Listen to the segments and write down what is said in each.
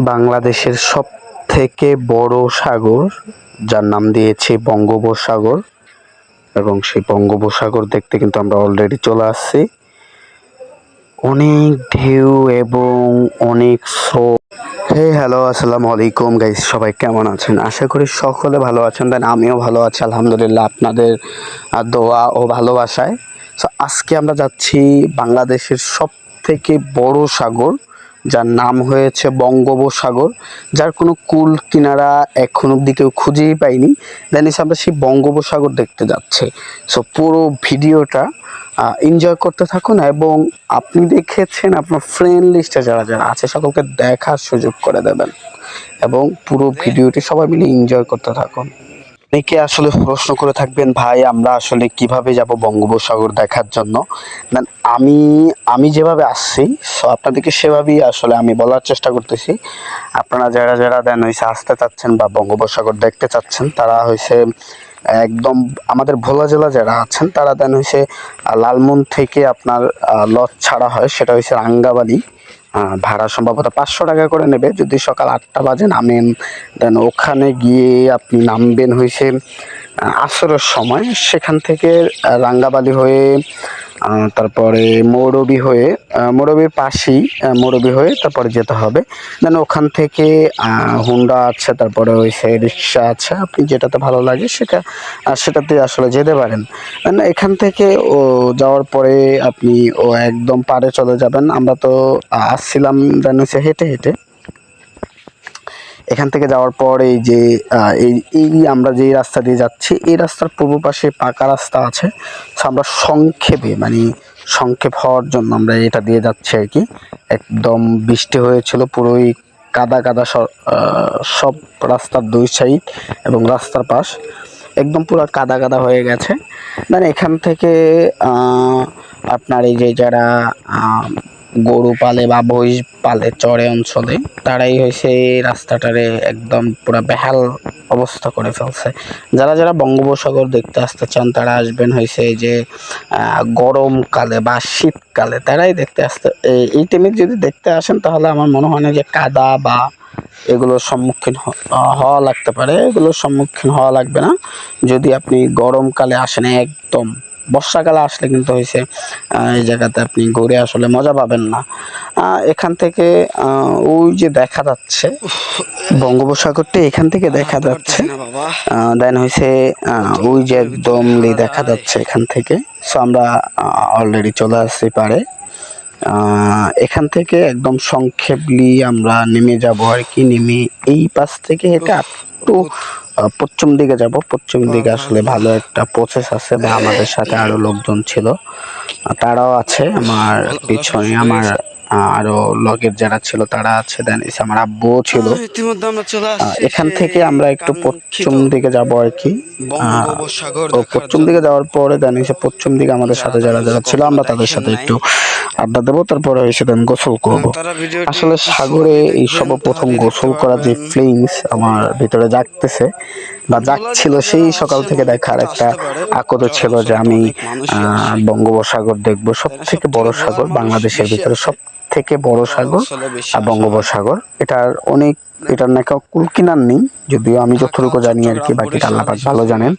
বাংলাদেশের সব থেকে বড় সাগর, যার নাম দিয়েছে বঙ্গোপসাগর। এবং সেই বঙ্গোপসাগর দেখতে কিন্তু আমরা অলরেডি চলে আসছি। অনেক ঢেউ এবং অনেক স্রোত। হে হ্যালো আসসালামু আলাইকুম গাইস সবাই কেমন আছেন? আশা করি সকলে ভালো আছেন দেন আমিও ভালো আছি, আলহামদুলিল্লাহ, আপনাদের দোয়া ও ভালোবাসায়। সো আজকে আমরা যাচ্ছি বাংলাদেশের সব থেকে বড় সাগর যার নাম হয়েছে বঙ্গোপসাগর যার কোনো কুল কিনারা এখন অব্দি কেউ খুঁজেই পাইনি দেন এসে আমরা সেই বঙ্গোপসাগর দেখতে যাচ্ছি। সো পুরো ভিডিওটা এনজয় করতে থাকুন এবং আপনি দেখেছেন আপনার ফ্রেন্ড লিস্টে যারা যারা আছে সকলকে দেখার সুযোগ করে দেবেন। এবং পুরো ভিডিওটি সবাই মিলে এনজয় করতে থাকুন। অনেকে আসলে প্রশ্ন করে থাকবেন, ভাই, আমরা আসলে কীভাবে যাব বঙ্গোপসাগর দেখার জন্য? না আমি আমি যেভাবে আসছি সো আপনাদেরকে সেভাবেই আসলে আমি বলার চেষ্টা করতেছি। আপনারা যারা যারা দেন হয়েছে আসতে চাচ্ছেন বা বঙ্গোপসাগর দেখতে চাচ্ছেন, তারা হয়েছে একদম আমাদের ভোলা জেলা যারা আছেন, তারা দেন হয়েছে লালমন থেকে আপনার লজ ছাড়া হয়, সেটা হয়েছে রাঙ্গাবালি ভাড়া সম্ভবত পাঁচশো টাকা করে নেবে। যদি সকাল আটটা বাজে নামেন, দেন ওখানে গিয়ে আপনি নামবেন হয়েছে আসরের সময়। সেখান থেকে রাঙ্গাবালি হয়ে তারপরে মৌরবি হয়ে মৌরবির পাশেই মৌরবি হয়ে তারপরে যেতে হবে। দেন ওখান থেকে হুন্ডা আছে, তারপরে ওই সে রিক্সা আছে, আপনি যেটাতে ভালো লাগে সেটা সেটাতে আসলে যেতে পারেন। এখান থেকে ও যাওয়ার পরে আপনি ও একদম পারে চলে যাবেন। আমরা তো আসছিলাম দেন হচ্ছে হেঁটে হেঁটে। এখান থেকে যাওয়ার পর এই যে এই এই আমরা যেই রাস্তা দিয়ে যাচ্ছি, এই রাস্তার পূর্ব পাশে পাকা রাস্তা আছে। So, আমরা সংক্ষেপে মানে সংক্ষেপ হওয়ার জন্য আমরা এটা দিয়ে যাচ্ছি আর কি। একদম বৃষ্টি হয়েছিল, পুরোই কাদা কাদা স- সব রাস্তার দুই সাইড এবং রাস্তার পাশ। একদম পুরো কাদা কাদা হয়ে গেছে। মানে এখান থেকে আপনার এই যে যারা গরু পালে বা মহিষ পালে চরে অঞ্চলে, তারাই হয়েছে এই রাস্তাটারে একদম পুরো বেহাল অবস্থা করে ফেলছে। যারা যারা বঙ্গোপসাগর দেখতে আসতে চান, তারা আসবেন হয়েছে যে গরমকালে বা শীতকালে, তারাই দেখতে আসতে, এই- টাইমে যদি দেখতে আসেন, তাহলে আমার মনে হয় না যে কাদা বা এগুলোর সম্মুখীন হওয়া লাগতে পারে। এগুলোর সম্মুখীন হওয়া লাগবে না। যদি আপনি গরমকালে আসেন, একদম বর্ষাকালে আসলে কিন্তু হয়েছে এই জায়গাতে আপনি ঘুরে আসলে মজা পাবেন না। এখান থেকে ওই যে দেখা যাচ্ছে বঙ্গোপসাগরটা এখান থেকে দেখা যাচ্ছে দেন হয়েছে ওই যে একদম দেখা যাচ্ছে এখান থেকে। সো আমরা অলরেডি চলে আসছি পারে এখান থেকে একদম সংক্ষেপলি আমরা নেমে যাব আর কি নেমে এই পাশ থেকে হেঁটে একটু পশ্চিম দিকে যাব। পশ্চিম দিকে আসলে ভালো একটা প্রসেস আছে বা আমাদের সাথে আরও লোকজন ছিল। তারাও আছে আমার পিছনে আমার আরও লগের যারা ছিল তারা আছে দেন এসে আমার আব্বুও ছিল। ইতিমধ্যে আমরা চলে আসছি এখান থেকে আমরা একটু পশ্চিম দিকে যাব আর কি। তো পশ্চিম দিকে যাওয়ার পরে দেন এসে পশ্চিম দিকে আমাদের সাথে যারা যারা ছিল আমরা তাদের সাথে একটু আড্ডা দেবো তারপরে এসে দেন গোসল করব। আসলে সাগরে এই সব প্রথম গোসল করার যে। ফিলিংস আমার ভিতরে জাগতেছে বা জাগছিল সেই সকাল থেকে দেখার একটা আকত ছিল যে আমি আহ, বঙ্গোপসাগর দেখব। সব থেকে বড় সাগর বাংলাদেশের ভিতরে সব থেকে বড় সাগর আর বঙ্গোপসাগর। এটার অনেক এটার নাকি কুল কিনার নেই যদিও আমি যতটুকু জানি আর কি বাকিটা আল্লাহ পাক ভালো জানেন।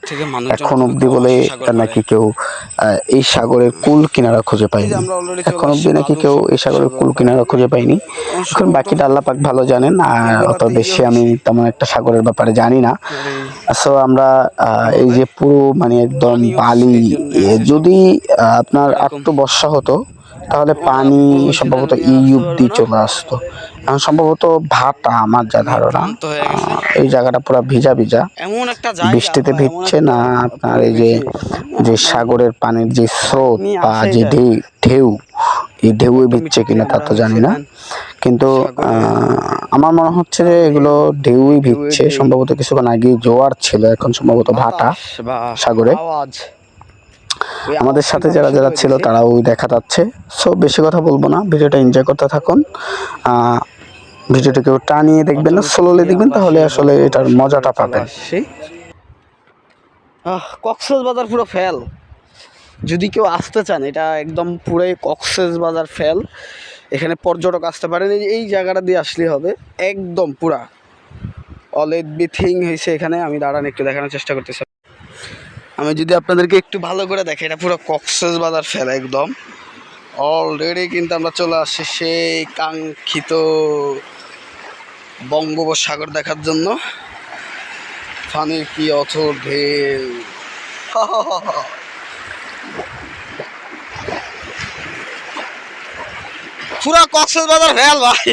এখন অবধি বলে নাকি কেউ এই সাগরের কুল কিনারা খুঁজে পায়নি এখন অবধি নাকি কেউ এই সাগরের কুল কিনারা খুঁজে পায়নি। এখন বাকিটা আল্লাহ পাক ভালো জানেন আর অত বেশি আমি তেমন একটা সাগরের ব্যাপারে জানি না। সো আমরা এই যে পুরো মানে একদম বালি যদি আপনার একটু বর্ষা হতো তাহলে পানি সম্ভবত এই অব্দি চলে আসতো। এখন সম্ভবত ভাটা আমার যা ধারণা। এই জায়গাটা পুরো ভিজা ভিজা। বৃষ্টিতে ভিজছে না আপনার এই যে যে সাগরের পানির যে স্রোত বা যে ঢেউ এই ঢেউয়ে ভিজছে কিনা তা তো জানি না। কিন্তু আমার মনে হচ্ছে যে এগুলো ঢেউই ভিজছে। সম্ভবত কিছুক্ষণ আগে জোয়ার ছিল এখন সম্ভবত ভাটা সাগরে। আমাদের সাথে যারা যারা ছিল তারা ওই দেখা যাচ্ছে। সো বেশি কথা বলব না ভিডিওটা এনজয় করতে থাকুন। আহ, ভিডিওটা কেউ টানিয়ে দেখবেন না স্লোলি দেখবেন তাহলে আসলে এটার মজাটা পাবেন। কক্সেস বাজার পুরো ফেল যদি কেউ আসতে চান এটা একদম পুরোই কক্সেস বাজার ফেল এখানে পর্যটক আসতে পারেন এই জায়গাটা দিয়ে আসলেই হবে। একদম পুরা। অল এভরিথিং হয়েছে এখানে আমি দাঁড়ান একটু দেখানোর চেষ্টা করতেছি। আমি যদি আপনাদেরকে একটু ভালো করে দেখি, এটা পুরো কক্সেস বাজার ফেলা একদম। অলরেডি কিন্তু আমরা চলে আসছি সেই কাঙ্ক্ষিত বঙ্গোপসাগর দেখার জন্য। পানির কি অথর ঢেউ। পুরা কক্সেস বাজার ফেল ভাই।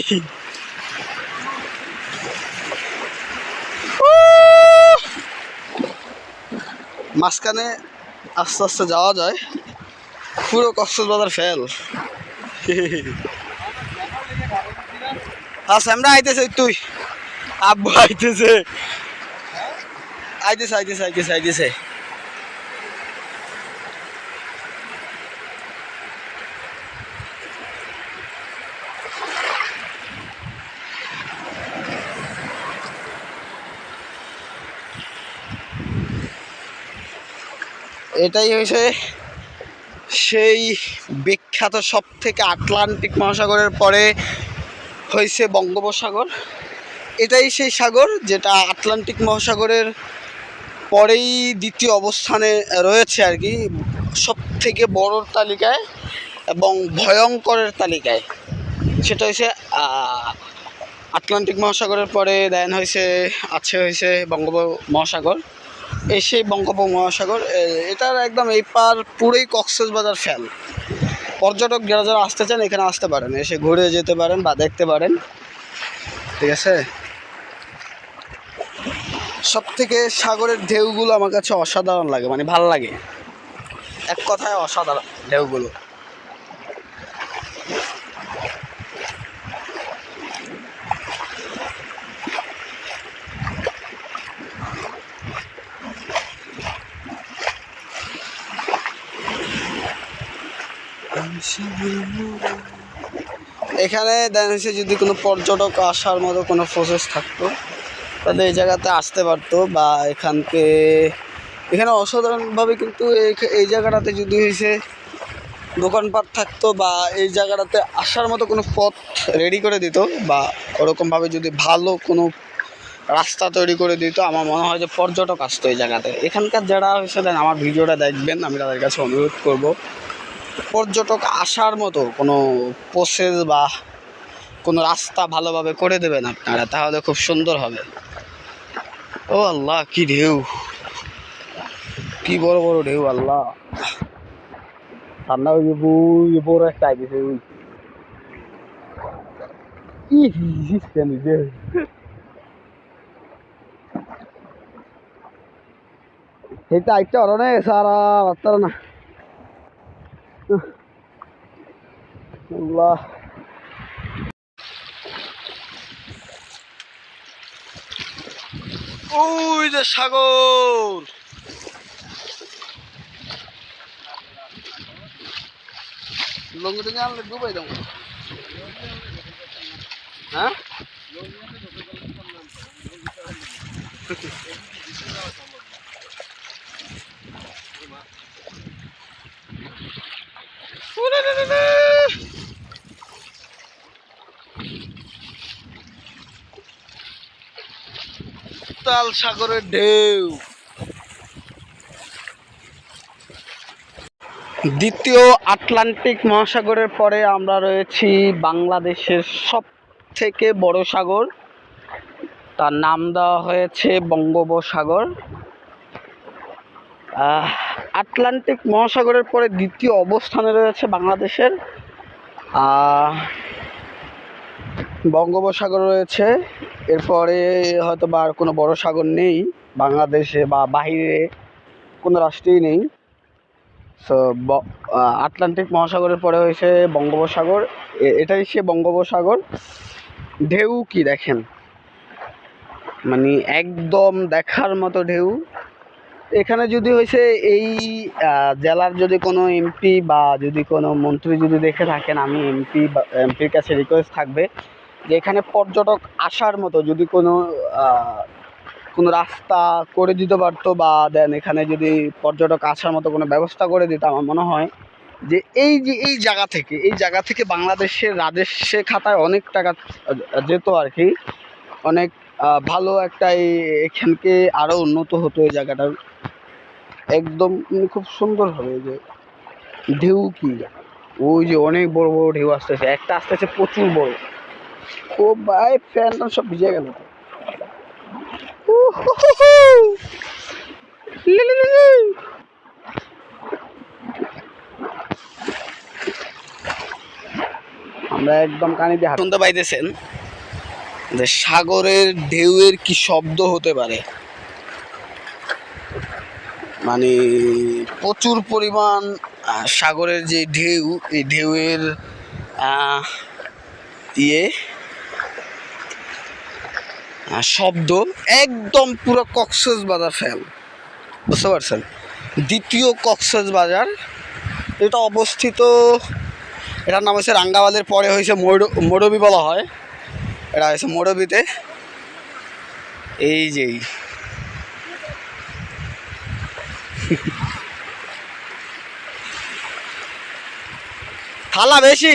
মাঝখানে আস্তে আস্তে যাওয়া যায়। পুরো কক্সবাজার ফেল আচ্ছা আমরা আইতেছে, তুই। আব্বু আইতেছে। আইতেছে আইতেছে আইতেছে আইতেছে। এটাই হয়েছে সেই বিখ্যাত সব থেকে আটলান্টিক মহাসাগরের পরে হয়েছে বঙ্গোপসাগর। এটাই সেই সাগর যেটা আটলান্টিক মহাসাগরের পরেই দ্বিতীয় অবস্থানে রয়েছে আর কি সব থেকে বড়োর তালিকায় এবং ভয়ঙ্করের তালিকায়। সেটা হয়েছে আটলান্টিক মহাসাগরের পরে দেন হয়েছে, আছে হয়েছে বঙ্গোপ, মহাসাগর। এই সেই বঙ্গোপ মহাসাগর এটার একদম এই পার পুরোই কক্সেস বাজার ফেল। পর্যটক যারা যারা আসতে চান, এখানে আসতে পারেন। এসে ঘুরে যেতে পারেন বা দেখতে পারেন। ঠিক আছে? সব থেকে সাগরের ঢেউগুলো আমার কাছে অসাধারণ লাগে মানে ভালো লাগে। এক কথায় অসাধারণ ঢেউগুলো। এখানে দেখা যাচ্ছে যদি কোনো পর্যটক আসার মতো কোনো প্রসেস থাকতো, তাহলে এই জায়গাতে আসতে পারতো বা এখানকে, এখানে অসাধারণভাবে কিন্তু এই- এই জায়গাটাতে যদি হয়েছে দোকানপাট থাকতো বা এই জায়গাটাতে আসার মতো কোনো পথ রেডি করে দিত বা ওরকমভাবে যদি ভালো কোনো রাস্তা তৈরি করে দিত, আমার মনে হয় যে পর্যটক আসতো এই জায়গাতে। এখানকার যারা হয়েছে, দেন আমার ভিডিওটা দেখবেন, আমি তাদের কাছে অনুরোধ করব। পর্যটক আসার মতো কোনো প্রসেস বা কোনো রাস্তা ভালোভাবে করে দেবেন আপনারা, তাহলে খুব সুন্দর হবে। ও আল্লাহ, কি ঢেউ। কি বড় বড় ঢেউ, আল্লাহ। ঠান্ডা ওই যে বই বড় একটা আইতেছে ওই। সেইটা অরনে সারা না। আল্লাহ ওই যে সাগর। লঙ্গি টঙ্গি আনলে ডুবাই দেবো। হ্যাঁ? তাল সাগরের ঢেউ। দ্বিতীয় আটলান্টিক মহাসাগরের পরে আমরা রয়েছি বাংলাদেশের সব থেকে বড় সাগর। তার নাম দেওয়া হয়েছে বঙ্গোপসাগর। আটলান্টিক মহাসাগরের পরে দ্বিতীয় অবস্থানে রয়েছে বাংলাদেশের। বঙ্গোপসাগর রয়েছে। এরপরে হয়তো বা আর কোনো বড় সাগর নেই। বাংলাদেশে বা বাহিরে কোনো রাষ্ট্রেই নেই। সো আটলান্টিক মহাসাগরের পরে হয়েছে বঙ্গোপসাগর। এটাই সে বঙ্গোপসাগর। ঢেউ কি দেখেন? মানে একদম দেখার মতো ঢেউ। এখানে যদি হয়েছে এই জেলার যদি কোনো এমপি বা যদি কোনো মন্ত্রী যদি দেখে থাকেন, আমি এমপি বা, এমপির কাছে রিকোয়েস্ট থাকবে। যে এখানে পর্যটক আসার মতো যদি কোনো কোনো রাস্তা করে দিতে পারতো বা দেন এখানে যদি পর্যটক আসার মতো কোনো ব্যবস্থা করে দিত, আমার মনে হয় যে এই যে, এই জায়গা থেকে, এই জায়গা থেকে বাংলাদেশের রাজস্বে খাতায় অনেক টাকা যেত আর কি অনেক ভালো একটা এখানকে আরও উন্নত হতো এই জায়গাটা একদম খুব সুন্দর হবে যে ঢেউ কি ওই যে অনেক বড় বড় ঢেউ আসতেছে, একটা আসতেছে প্রচুর বড়। ও ভাই, ফ্যানটা সব ভিজে গেল। আমরা একদম কানে দিয়ে শুনতে পাইতেছেন যে সাগরের ঢেউয়ের কি শব্দ হতে পারে? মানে প্রচুর পরিমাণ সাগরের যে ঢেউ, এই ঢেউয়ের ইয়ে শব্দ একদম পুরো কক্সেস বাজার ফেল। বুঝতে পারছেন? দ্বিতীয় কক্সেস বাজার এটা অবস্থিত, এটার নাম হচ্ছে রাঙ্গাবাদের, পরে হয়েছে মোরবি বলা হয়। এটা হয়েছে মোরবিতে। এই যেই থালা বেশি।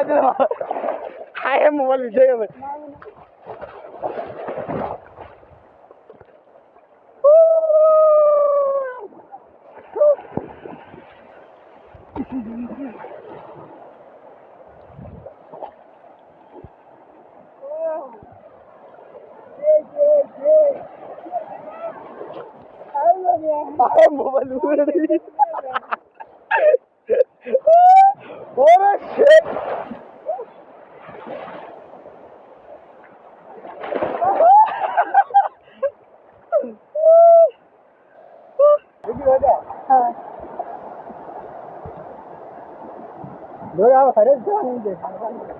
আরে বাইরে হায় মোবাইল ভিজে যাবে আরে ধরে আমার সাইডে জানি যে আচ্ছা